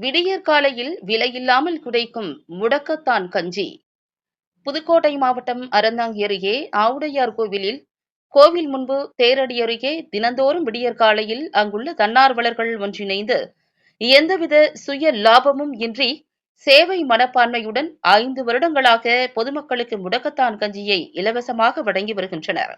விடியற் காலையில் விலையில்லாமல் குடைக்கும் முடக்கத்தான் கஞ்சி. புதுக்கோட்டை மாவட்டம் அறந்தாங்கி அருகே ஆவுடையார் கோவிலில் கோவில் முன்பு தேரடி அருகே தினந்தோறும் விடியற் காலையில் அங்குள்ள தன்னார்வலர்கள் ஒன்றிணைந்து எந்தவித சுய லாபமும் இன்றி சேவை மனப்பான்மையுடன் ஐந்து வருடங்களாக பொதுமக்களுக்கு முடக்கத்தான் கஞ்சியை இலவசமாக வழங்கி வருகின்றனர்.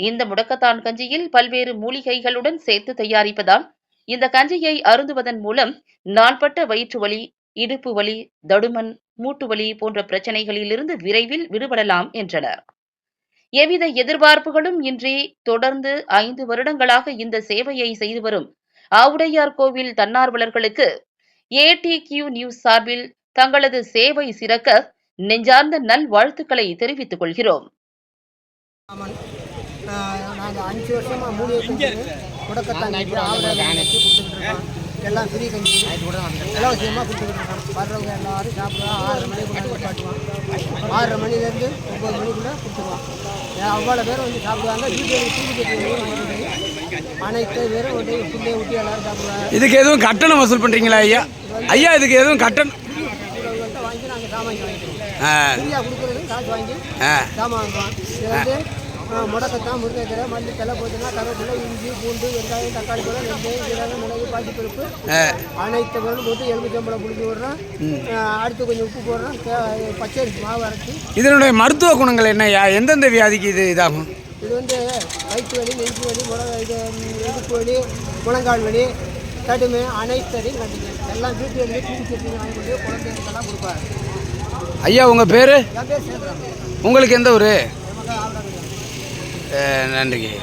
இந்த முடக்கத்தான் கஞ்சியில் பல்வேறு மூலிகைகளுடன் சேர்த்து தயாரிப்பதால் இந்த கஞ்சியை அருந்துவதன் மூலம் நாள்பட்ட வயிற்று வலி இடுப்பு வலி தடுமன் மூட்டு வலி போன்ற பிரச்சனைகளிலிருந்து விரைவில் விடுபடலாம் என்றனர். எவ்வித எதிர்பார்ப்புகளும் இன்றி தொடர்ந்து ஐந்து வருடங்களாக இந்த சேவையை செய்து வரும் ஆவுடையார் கோவில் தன்னார்வலர்களுக்கு ஏடி கியூ நியூஸ் சார்பில் தங்களது சேவை சிறக்க நெஞ்சார்ந்த நல்வாழ்த்துக்களை தெரிவித்துக் கொள்கிறோம். நாங்கள் அஞ்சு வருஷமாக கஞ்சி முடக்கத்தான் கஞ்சி ஆவரை கஞ்சி கொடுத்துக்கிட்டு இருக்கோம் எல்லாம் ஃப்ரீ கஞ்சி இலவசியமாக கொடுத்துக்கிட்டு இருக்கோம் வர்றவங்க எல்லாரும் சாப்பிடுவோம் ஆறரை மணிக்கு கொண்டாந்து காட்டுவோம் ஆறரை மணிலேருந்து ஒம்பது மணிக்குள்ளே கொடுத்துருவோம் அவ்வளோ பேர் வந்து சாப்பிடுவாங்க வீட்டில் தூக்கி அனைத்து பேரும் ஒட்டி ஃபுல்லே ஊட்டி எல்லாரும் சாப்பிடுவாங்க இதுக்கு எதுவும் கட்டணம் வசூல் பண்ணுறீங்களா ஐயா? ஐயா இதுக்கு எதுவும் கட்டணம்? வாங்கி நாங்கள் சாமான் வாங்கிக்கிறோம். ஃப்ரீயாக கொடுக்குறது காசு வாங்கி சாமான் வாங்குவோம் இது வந்து முடக்கத்தான் முருங்கைக்கீரை மல்லி தலை போச்சுன்னா கருவேப்பிலை இஞ்சி பூண்டு வெங்காயம் தக்காளி பழம் வெந்தயம் சீரகம் மிளகு பாசி பருப்பு. ஆ. அனைத்து பொருளும் போட்டு எலுமிச்சம்பழம் புளிஞ்சு விடுறோம் அடுத்து கொஞ்சம் உப்பு போடுறோம். பச்சரிசி மாவு அரைச்சி. இதனுடைய மருத்துவ குணங்கள் என்னய்யா எந்தெந்த வியாதிக்கு இது இதாகும்? இது வந்து வயிற்று வலி நெஞ்சு வலி முட இது வலி முழங்கால் வலி கடுமை அனைத்தையும் கண்டிங்க எல்லாம் வீட்டு வலி தூக்கி சட்னி வாங்கி கொண்டு குழந்தைங்களுக்கெல்லாம் கொடுப்பாரு ஐயா உங்கள் பேர்? என் பேர் சேர்க்குறாங்க உங்களுக்கு எந்த ஊர்? நன்றிங்க.